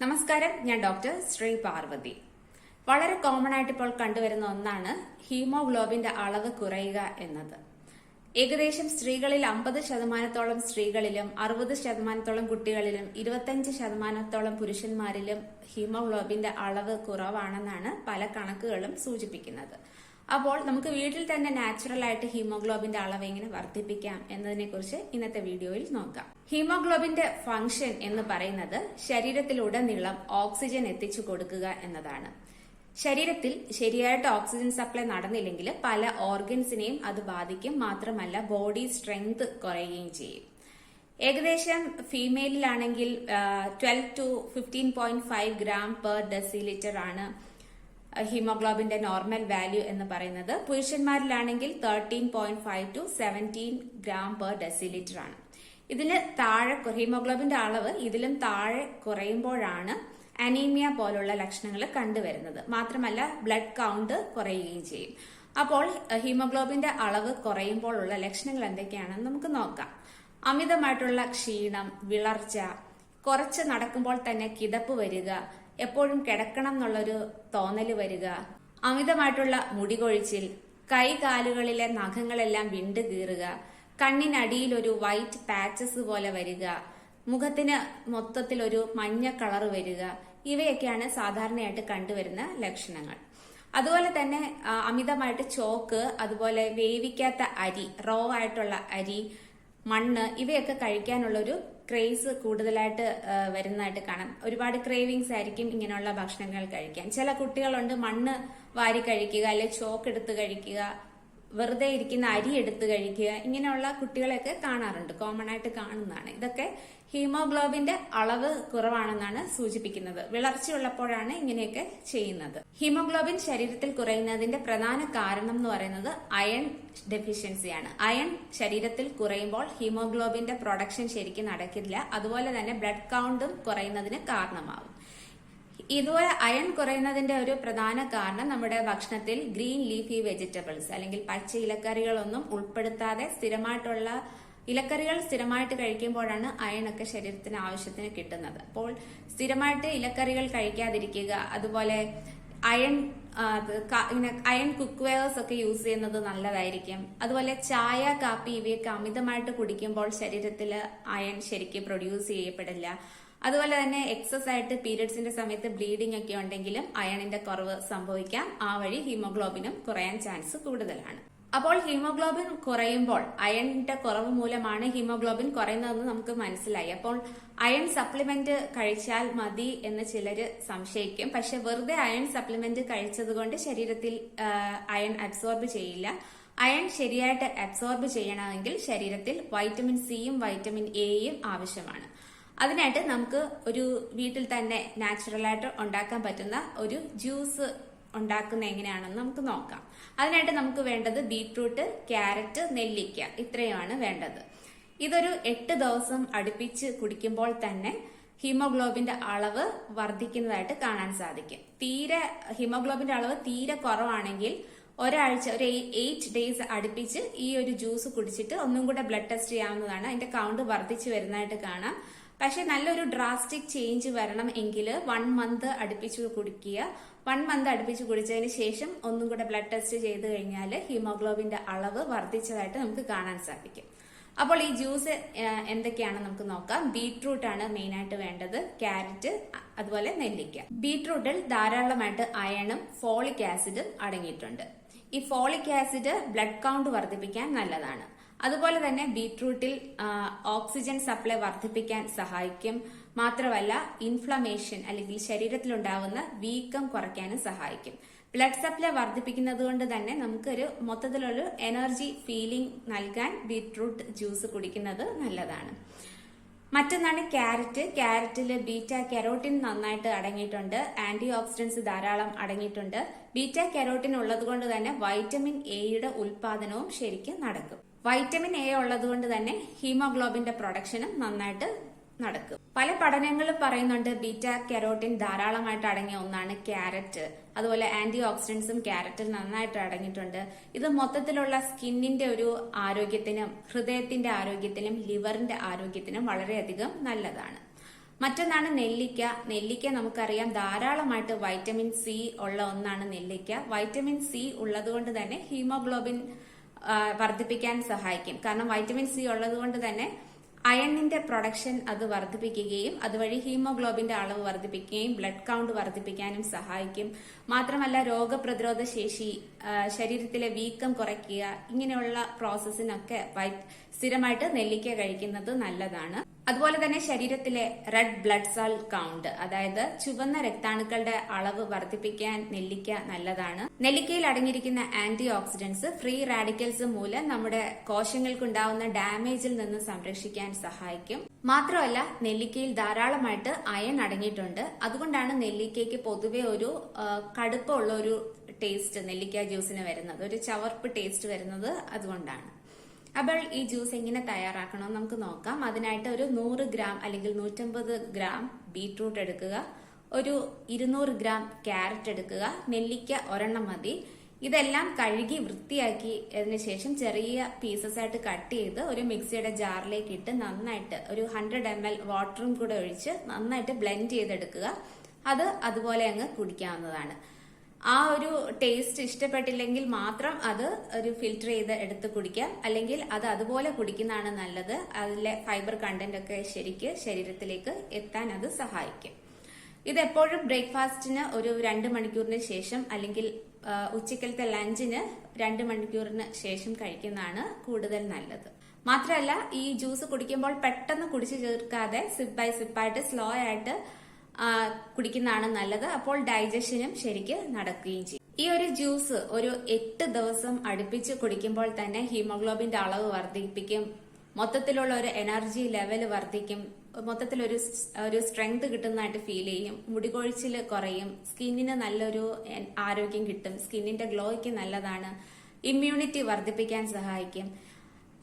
നമസ്കാരം ഞാൻ ഡോക്ടർ ശ്രീ പാർവതി. വളരെ കോമൺ ആയിട്ട് ഇപ്പോൾ കണ്ടുവരുന്ന ഒന്നാണ് ഹീമോഗ്ലോബിന്റെ അളവ് കുറയുക എന്നത്. ഏകദേശം സ്ത്രീകളിൽ അമ്പത് ശതമാനത്തോളം സ്ത്രീകളിലും അറുപത് ശതമാനത്തോളം കുട്ടികളിലും ഇരുപത്തഞ്ച് ശതമാനത്തോളം പുരുഷന്മാരിലും ഹീമോഗ്ലോബിന്റെ അളവ് കുറവാണെന്നാണ് പല കണക്കുകളും സൂചിപ്പിക്കുന്നത്. അപ്പോൾ നമുക്ക് വീട്ടിൽ തന്നെ നാച്ചുറൽ ആയിട്ട് ഹീമോഗ്ലോബിന്റെ അളവ് എങ്ങനെ വർദ്ധിപ്പിക്കാം എന്നതിനെ കുറിച്ച് ഇന്നത്തെ വീഡിയോയിൽ നോക്കാം. ഹീമോഗ്ലോബിന്റെ ഫംഗ്ഷൻ എന്ന് പറയുന്നത് ശരീരത്തിലുടനീളം ഓക്സിജൻ എത്തിച്ചു കൊടുക്കുക എന്നതാണ്. ശരീരത്തിൽ ശരിയായിട്ട് ഓക്സിജൻ സപ്ലൈ നടന്നില്ലെങ്കിൽ പല ഓർഗൻസിനെയും അത് ബാധിക്കും മാത്രമല്ല ബോഡി സ്ട്രെങ്ത് കുറയുകയും ചെയ്യും. ഏകദേശം ഫീമെയിലാണെങ്കിൽ twelve to fifteen point five gram per decilitre ആണ് ഹീമോഗ്ലോബിന്റെ നോർമൽ വാല്യൂ എന്ന് പറയുന്നത് പുരുഷന്മാരിലാണെങ്കിൽ thirteen point five to seventeen gram per decilitre ആണ്. ഇതിന് താഴെ ഹീമോഗ്ലോബിന്റെ അളവ് ഇതിലും താഴെ കുറയുമ്പോഴാണ് അനീമിയ പോലുള്ള ലക്ഷണങ്ങൾ കണ്ടുവരുന്നത്. മാത്രമല്ല ബ്ലഡ് കൗണ്ട് കുറയുകയും ചെയ്യും. അപ്പോൾ ഹീമോഗ്ലോബിന്റെ അളവ് കുറയുമ്പോഴുള്ള ലക്ഷണങ്ങൾ എന്തൊക്കെയാണെന്ന് നമുക്ക് നോക്കാം. അമിതമായിട്ടുള്ള ക്ഷീണം വിളർച്ച കുറച്ച് നടക്കുമ്പോൾ തന്നെ കിതപ്പ് വരിക എപ്പോഴും കിടക്കണം എന്നുള്ളൊരു തോന്നൽ വരിക. അമിതമായിട്ടുള്ള മുടികൊഴിച്ചിൽ കൈ കാലുകളിലെ നഖങ്ങളെല്ലാം വിണ്ടു കീറുക കണ്ണിനടിയിൽ ഒരു വൈറ്റ് പാച്ചസ് പോലെ വരിക മുഖത്തിന് മൊത്തത്തിൽ ഒരു മഞ്ഞ കളർ വരിക ഇവയൊക്കെയാണ് സാധാരണയായിട്ട് കണ്ടുവരുന്ന ലക്ഷണങ്ങൾ. അതുപോലെ തന്നെ അമിതമായിട്ട് ചോക്ക് അതുപോലെ വേവിക്കാത്ത അരി റോ ആയിട്ടുള്ള അരി മണ്ണ് ഇവയൊക്കെ കഴിക്കാനുള്ള ഒരു ക്രേസ് കൂടുതലായിട്ട് വരുന്നതായിട്ട് കാണാം. ഒരുപാട് ക്രേവിങ്സ് ആയിരിക്കും ഇങ്ങനെയുള്ള ഭക്ഷണങ്ങൾ കഴിക്കാൻ. ചില കുട്ടികളുണ്ട് മണ്ണ് വാരി കഴിക്കുക അല്ലെ ചോക്ക് എടുത്ത് കഴിക്കുക വെറുതെ ഇരിക്കുന്ന അരി എടുത്ത് കഴിക്കുക ഇങ്ങനെയുള്ള കുട്ടികളെയൊക്കെ കാണാറുണ്ട് കോമൺ ആയിട്ട് കാണുന്നതാണ്. ഇതൊക്കെ ഹീമോഗ്ലോബിന്റെ അളവ് കുറവാണെന്നാണ് സൂചിപ്പിക്കുന്നത്. വിളർച്ചയുള്ളപ്പോഴാണ് ഇങ്ങനെയൊക്കെ ചെയ്യുന്നത്. ഹീമോഗ്ലോബിൻ ശരീരത്തിൽ കുറയുന്നതിന്റെ പ്രധാന കാരണം എന്ന് പറയുന്നത് അയൺ ഡെഫിഷ്യൻസിയാണ് അയൺ ശരീരത്തിൽ കുറയുമ്പോൾ ഹീമോഗ്ലോബിന്റെ പ്രൊഡക്ഷൻ ശരിക്കും നടക്കില്ല. അതുപോലെ തന്നെ ബ്ലഡ് കൗണ്ടും കുറയുന്നതിന് കാരണമാവും. ഇതുപോലെ അയൺ കുറയുന്നതിന്റെ ഒരു പ്രധാന കാരണം നമ്മുടെ ഭക്ഷണത്തിൽ ഗ്രീൻ ലീഫി വെജിറ്റബിൾസ് അല്ലെങ്കിൽ പച്ച ഇലക്കറികളൊന്നും ഉൾപ്പെടുത്താതെ സ്ഥിരമായിട്ടുള്ള ഇലക്കറികൾ സ്ഥിരമായിട്ട് കഴിക്കുമ്പോഴാണ് അയൺ ഒക്കെ ശരീരത്തിന് ആവശ്യത്തിന് കിട്ടുന്നത്. അപ്പോൾ സ്ഥിരമായിട്ട് ഇലക്കറികൾ കഴിക്കാതിരിക്കുക അതുപോലെ അയൺ ഇങ്ങനെ അയൺ കുക്ക് വെയർസ് ഒക്കെ യൂസ് ചെയ്യുന്നത് നല്ലതായിരിക്കും. അതുപോലെ ചായ കാപ്പി ഇവയൊക്കെ അമിതമായിട്ട് കുടിക്കുമ്പോൾ ശരീരത്തിൽ അയൺ ശരിക്കും പ്രൊഡ്യൂസ് ചെയ്യപ്പെടില്ല. അതുപോലെ തന്നെ എക്സസ് ആയിട്ട് പീരിയഡ്സിന്റെ സമയത്ത് ബ്ലീഡിംഗ് ഒക്കെ ഉണ്ടെങ്കിലും അയണിന്റെ കുറവ് സംഭവിക്കാം. ആ വഴി ഹീമോഗ്ലോബിനും കുറയാൻ ചാൻസ് കൂടുതലാണ്. അപ്പോൾ ഹീമോഗ്ലോബിൻ കുറയുമ്പോൾ അയണിന്റെ കുറവ് മൂലമാണ് ഹീമോഗ്ലോബിൻ കുറയുന്നതെന്ന് നമുക്ക് മനസ്സിലായി. അപ്പോൾ അയൺ സപ്ലിമെന്റ് കഴിച്ചാൽ മതി എന്ന് ചിലർ സംശയിക്കും. പക്ഷെ വെറുതെ അയൺ സപ്ലിമെന്റ് കഴിച്ചതുകൊണ്ട് ശരീരത്തിൽ അയൺ അബ്സോർബ് ചെയ്യില്ല. അയൺ ശരിയായിട്ട് അബ്സോർബ് ചെയ്യണമെങ്കിൽ ശരീരത്തിൽ വൈറ്റമിൻ സിയും വൈറ്റമിൻ എയും ആവശ്യമാണ്. അതിനായിട്ട് നമുക്ക് ഒരു വീട്ടിൽ തന്നെ നാച്ചുറലായിട്ട് ഉണ്ടാക്കാൻ പറ്റുന്ന ഒരു ജ്യൂസ് ഉണ്ടാക്കുന്ന എങ്ങനെയാണെന്ന് നമുക്ക് നോക്കാം. അതിനായിട്ട് നമുക്ക് വേണ്ടത് ബീട്രൂട്ട് ക്യാരറ്റ് നെല്ലിക്ക ഇത്രയുമാണ് വേണ്ടത്. ഇതൊരു എട്ട് ദിവസം അടുപ്പിച്ച് കുടിക്കുമ്പോൾ തന്നെ ഹീമോഗ്ലോബിന്റെ അളവ് വർദ്ധിക്കുന്നതായിട്ട് കാണാൻ സാധിക്കും. തീരെ ഹീമോഗ്ലോബിന്റെ അളവ് തീരെ കുറവാണെങ്കിൽ ഒരാഴ്ച ഒരു എയ്റ്റ് ഡേയ്സ് അടുപ്പിച്ച് ഈ ഒരു ജ്യൂസ് കുടിച്ചിട്ട് ഒന്നും കൂടെ ബ്ലഡ് ടെസ്റ്റ് ചെയ്യാവുന്നതാണ്. അതിന്റെ കൗണ്ട് വർദ്ധിച്ചു വരുന്നതായിട്ട് കാണാം. പക്ഷെ നല്ലൊരു ഡ്രാസ്റ്റിക് ചേഞ്ച് വരണം എങ്കിൽ വൺ മന്ത് അടുപ്പിച്ച് കുടിക്കുക വൺ മന്ത് അടുപ്പിച്ച് കുടിച്ചതിന് ശേഷം ഒന്നും കൂടെ ബ്ലഡ് ടെസ്റ്റ് ചെയ്ത് കഴിഞ്ഞാൽ ഹീമോഗ്ലോബിന്റെ അളവ് വർദ്ധിച്ചതായിട്ട് നമുക്ക് കാണാൻ സാധിക്കും. അപ്പോൾ ഈ ജ്യൂസ് എന്തൊക്കെയാണ് നമുക്ക് നോക്കാം. ബീട്രൂട്ട് ആണ് മെയിൻ ആയിട്ട് വേണ്ടത്. ക്യാരറ്റ് അതുപോലെ നെല്ലിക്ക. ബീട്രൂട്ടിൽ ധാരാളമായിട്ട് അയണും ഫോളിക് ആസിഡും അടങ്ങിയിട്ടുണ്ട്. ഈ ഫോളിക് ആസിഡ് ബ്ലഡ് കൗണ്ട് വർദ്ധിപ്പിക്കാൻ നല്ലതാണ്. അതുപോലെ തന്നെ ബീട്രൂട്ടിൽ ഓക്സിജൻ സപ്ലൈ വർദ്ധിപ്പിക്കാൻ സഹായിക്കും. മാത്രമല്ല ഇൻഫ്ലമേഷൻ അല്ലെങ്കിൽ ശരീരത്തിലുണ്ടാകുന്ന വീക്കം കുറയ്ക്കാനും സഹായിക്കും. ബ്ലഡ് സപ്ലൈ വർദ്ധിപ്പിക്കുന്നത് കൊണ്ട് തന്നെ നമുക്കൊരു മൊത്തത്തിലൊരു എനർജി ഫീലിംഗ് നൽകാൻ ബീട്രൂട്ട് ജ്യൂസ് കുടിക്കുന്നത് നല്ലതാണ്. മറ്റൊന്നാണ് ക്യാരറ്റ്. ക്യാരറ്റിൽ ബീറ്റ കെരോട്ടിൻ നന്നായിട്ട് അടങ്ങിയിട്ടുണ്ട്. ആന്റി ഓക്സിഡൻസ് ധാരാളം അടങ്ങിയിട്ടുണ്ട്. ബീറ്റ കെരോട്ടിൻ ഉള്ളത് കൊണ്ട് തന്നെ വൈറ്റമിൻ എയുടെ ഉൽപാദനവും ശരിക്കും നടക്കും. വൈറ്റമിൻ എ ഉള്ളതുകൊണ്ട് തന്നെ ഹീമോഗ്ലോബിന്റെ പ്രൊഡക്ഷനും നന്നായിട്ട് നടക്കും. പല പഠനങ്ങളും പറയുന്നുണ്ട് ബീറ്റ കെരോട്ടിൻ ധാരാളമായിട്ട് അടങ്ങിയ ഒന്നാണ് ക്യാരറ്റ്. അതുപോലെ ആന്റി ഓക്സിഡൻസും ക്യാരറ്റിൽ നന്നായിട്ട് അടങ്ങിയിട്ടുണ്ട്. ഇത് മൊത്തത്തിലുള്ള സ്കിന്നിന്റെ ഒരു ആരോഗ്യത്തിനും ഹൃദയത്തിന്റെ ആരോഗ്യത്തിനും ലിവറിന്റെ ആരോഗ്യത്തിനും വളരെയധികം നല്ലതാണ്. മറ്റൊന്നാണ് നെല്ലിക്ക. നെല്ലിക്ക നമുക്കറിയാം ധാരാളമായിട്ട് വൈറ്റമിൻ സി ഉള്ള ഒന്നാണ് നെല്ലിക്ക. വൈറ്റമിൻ സി ഉള്ളതുകൊണ്ട് തന്നെ ഹീമോഗ്ലോബിൻ വർദ്ധിപ്പിക്കാൻ സഹായിക്കും. കാരണം വൈറ്റമിൻ സി ഉള്ളതുകൊണ്ട് തന്നെ അയണിന്റെ പ്രൊഡക്ഷൻ അത് വർദ്ധിപ്പിക്കുകയും അതുവഴി ഹീമോഗ്ലോബിന്റെ അളവ് വർദ്ധിപ്പിക്കുകയും ബ്ലഡ് കൗണ്ട് വർദ്ധിപ്പിക്കാനും സഹായിക്കും. മാത്രമല്ല രോഗപ്രതിരോധ ശേഷി ശരീരത്തിലെ വീക്കം കുറയ്ക്കുക ഇങ്ങനെയുള്ള പ്രോസസ്സിനൊക്കെ സ്ഥിരമായിട്ട് നെല്ലിക്ക കഴിക്കുന്നത് നല്ലതാണ്. അതുപോലെ തന്നെ ശരീരത്തിലെ റെഡ് ബ്ലഡ് സെൽ കൗണ്ട് അതായത് ചുവന്ന രക്താണുക്കളുടെ അളവ് വർദ്ധിപ്പിക്കാൻ നെല്ലിക്ക നല്ലതാണ്. നെല്ലിക്കയിൽ അടങ്ങിയിരിക്കുന്ന ആന്റി ഓക്സിഡന്റ്സ് ഫ്രീ റാഡിക്കൽസ് മൂലം നമ്മുടെ കോശങ്ങൾക്കുണ്ടാവുന്ന ഡാമേജിൽ നിന്ന് സംരക്ഷിക്കാൻ സഹായിക്കും. മാത്രമല്ല നെല്ലിക്കയിൽ ധാരാളമായിട്ട് അയൺ അടങ്ങിയിട്ടുണ്ട്. അതുകൊണ്ടാണ് നെല്ലിക്കയ്ക്ക് പൊതുവെ ഒരു കടുപ്പമുള്ള ഒരു ടേസ്റ്റ് നെല്ലിക്ക ജ്യൂസിന് വരുന്നത്. ഒരു ചവർപ്പ് ടേസ്റ്റ് വരുന്നത് അതുകൊണ്ടാണ്. അപ്പോൾ ഈ ജ്യൂസ് എങ്ങനെ തയ്യാറാക്കണമെന്ന് നമുക്ക് നോക്കാം. അതിനായിട്ട് ഒരു നൂറ് ഗ്രാം അല്ലെങ്കിൽ നൂറ്റമ്പത് ഗ്രാം ബീട്രൂട്ട് എടുക്കുക. ഒരു ഇരുന്നൂറ് ഗ്രാം ക്യാരറ്റ് എടുക്കുക. നെല്ലിക്ക ഒരെണ്ണം മതി. ഇതെല്ലാം കഴുകി വൃത്തിയാക്കി അതിന് ശേഷം ചെറിയ പീസസ് ആയിട്ട് കട്ട് ചെയ്ത് ഒരു മിക്സിയുടെ ജാറിലേക്ക് ഇട്ട് നന്നായിട്ട് ഒരു ഹൺഡ്രഡ് എം എൽ വാട്ടറും കൂടെ ഒഴിച്ച് നന്നായിട്ട് ബ്ലെൻഡ് ചെയ്തെടുക്കുക. അത് അതുപോലെ അങ്ങ് കുടിക്കാവുന്നതാണ്. ആ ഒരു ടേസ്റ്റ് ഇഷ്ടപ്പെട്ടില്ലെങ്കിൽ മാത്രം അത് ഒരു ഫിൽറ്റർ ചെയ്ത് എടുത്ത് കുടിക്കാം അല്ലെങ്കിൽ അത് അതുപോലെ കുടിക്കുന്നതാണ് നല്ലത്. അതിലെ ഫൈബർ കണ്ടന്റ് ഒക്കെ ശരിക്ക് ശരീരത്തിലേക്ക് എത്താൻ അത് സഹായിക്കും. ഇത് എപ്പോഴും ബ്രേക്ക്ഫാസ്റ്റിന് ഒരു രണ്ട് മണിക്കൂറിന് ശേഷം അല്ലെങ്കിൽ ഉച്ചക്കലത്തെ ലഞ്ചിന് രണ്ട് മണിക്കൂറിന് ശേഷം കഴിക്കുന്നതാണ് കൂടുതൽ നല്ലത്. മാത്രമല്ല ഈ ജ്യൂസ് കുടിക്കുമ്പോൾ പെട്ടെന്ന് കുടിച്ചു ചേർക്കാതെ സിപ്പ് ബൈ സിപ്പായിട്ട് സ്ലോ ആയിട്ട് കുടിക്കുന്നതാണ് നല്ലത്. അപ്പോൾ ഡൈജഷനും ശരിക്ക് നടക്കുകയും ചെയ്യും. ഈ ഒരു ജ്യൂസ് ഒരു എട്ട് ദിവസം അടുപ്പിച്ച് കുടിക്കുമ്പോൾ തന്നെ ഹീമോഗ്ലോബിന്റെ അളവ് വർദ്ധിപ്പിക്കും. മൊത്തത്തിലുള്ള ഒരു എനർജി ലെവൽ വർദ്ധിക്കും. മൊത്തത്തിൽ ഒരു ഒരു സ്ട്രെങ്ത് കിട്ടുന്നതായിട്ട് ഫീൽ ചെയ്യും. മുടികൊഴിച്ചിൽ കുറയും. സ്കിന്നിന് നല്ലൊരു ആരോഗ്യം കിട്ടും. സ്കിന്നിന്റെ ഗ്ലോയ്ക്ക് നല്ലതാണ്. ഇമ്മ്യൂണിറ്റി വർദ്ധിപ്പിക്കാൻ സഹായിക്കും.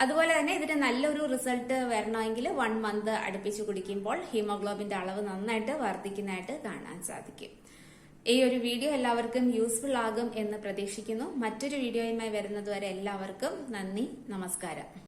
അതുപോലെ തന്നെ ഇതിന് നല്ലൊരു റിസൾട്ട് വരണമെങ്കിൽ വൺ മന്ത് അടുപ്പിച്ച് കുടിക്കുമ്പോൾ ഹീമോഗ്ലോബിന്റെ അളവ് നന്നായിട്ട് വർദ്ധിക്കുന്നതായിട്ട് കാണാൻ സാധിക്കും. ഈ ഒരു വീഡിയോ എല്ലാവർക്കും യൂസ്ഫുൾ ആകും എന്ന് പ്രതീക്ഷിക്കുന്നു. മറ്റൊരു വീഡിയോയുമായി വരുന്നതുവരെ എല്ലാവർക്കും നന്ദി നമസ്കാരം.